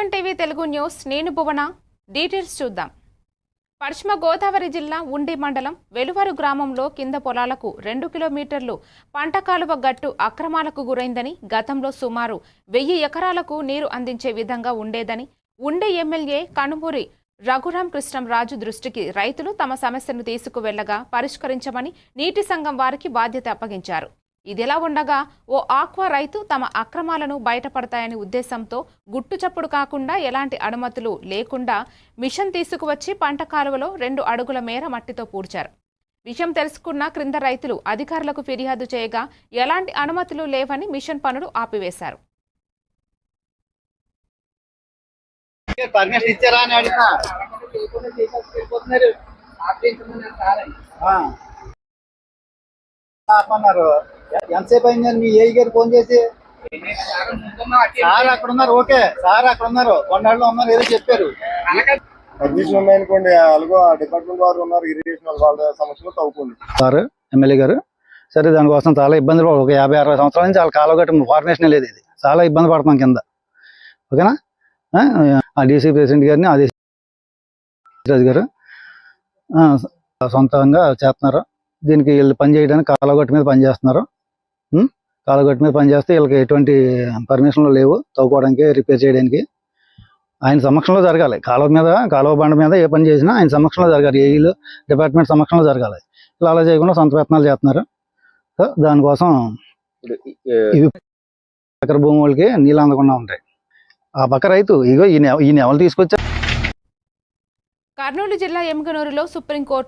Seven TV Telugu news నేను భువన. Details చూద్దాం. పశ్చిమ గోదావరి జిల్లా ఉండి మండలం వెలువరు గ్రామంలో కింద పొలాలకు రెండు కిలోమీటర్లు పంట కాలువ గట్టు అక్రమాలకు గురైందని గతంలో సుమారు వెయ్యి ఎకరాలకు నీరు అందించే విధంగా ఉండేదని ఉండి ఎమ్మెల్యే కనుమూరి రఘురాం కృష్ణంరాజు దృష్టికి రైతులు తమ సమస్యను తీసుకువెళ్ళగా పరిష్కరించమని నీటి సంఘం వారికి బాధ్యత అప్పగించారు. ఇదిలా ఉండగా ఓ ఆక్వా రైతు తమ అక్రమాలను బయటపడతాయని ఉద్దేశంతో గుట్టు చప్పుడు కాకుండా ఎలాంటి అనుమతులు లేకుండా మిషన్ తీసుకువచ్చి పంట కాలువలో రెండు అడుగుల మేర మట్టితో పూడ్చారు. విషయం తెలుసుకున్న క్రింద రైతులు అధికారులకు ఫిర్యాదు చేయగా ఎలాంటి అనుమతులు లేవని మిషన్ పనులు ఆపివేశారు. పర్మిషన్ ఇచ్చారా అని అడిగినా. ఎంతసేపు అయిందని మీ ఏఈ గారు ఫోన్ చేసి? సార్ అక్కడ ఉన్నారు ఓకే. సార్ అక్కడ ఉన్నారు కొండాళ్ళు ఉన్నారు ఏదో చెప్పారు. పర్మిషన్ ఉన్నాయనుకోండి అలాగో ఆ డిపార్ట్మెంట్ వారు ఉన్నారు ఇరిగేషన్ వాళ్ళ సమస్యలు తవ్వుకోండి. సార్ ఎమ్మెల్యే గారు సరే దానికోసం చాలా ఇబ్బంది పడ- ఒక యాభై అరవై సంవత్సరాల నుంచి వాళ్ళ కాలువ గట్టి ఫార్మేషన్ లేదు ఇది. చాలా ఇబ్బంది పడుతున్నాం కింద. ఓకేనా? ఆ, ఆ డీసీ ప్రెసిడెంట్ గారిని ఆది రాజు గారు ఆ, సొంతంగా చేస్తున్నారు. దీనికి వీళ్ళు పని చేయడానికి కాలువ గట్టు మీద పని చేస్తున్నారు ఉం? కాలువ గట్టు మీద పని చేస్తే వీళ్ళకి ఎటువంటి పర్మిషన్లు లేవు. తవ్వుకోవడానికి రిపేర్ చేయడానికి. ఆయన సమక్షంలో జరగాలి. కాలువ మీద కాలువ బండ మీద ఏ పని చేసినా ఆయన సమక్షంలో జరగాలి. ఏఈలు డిపార్ట్మెంట్ సమక్షంలో జరగాలి. ఇలా అలా చేయకుండా సొంత ప్రయత్నాలు చేస్తున్నారు. సో దానికోసం ఎకర భూమి వాళ్ళకి నీళ్ళు అందకుండా ఉంటాయి. ఆ పక్క రైతు ఇగో ఈ నెవలు తీసుకొచ్చి కర్నూలు జిల్లా ఎమ్గనూరులో సుప్రీంకోర్టు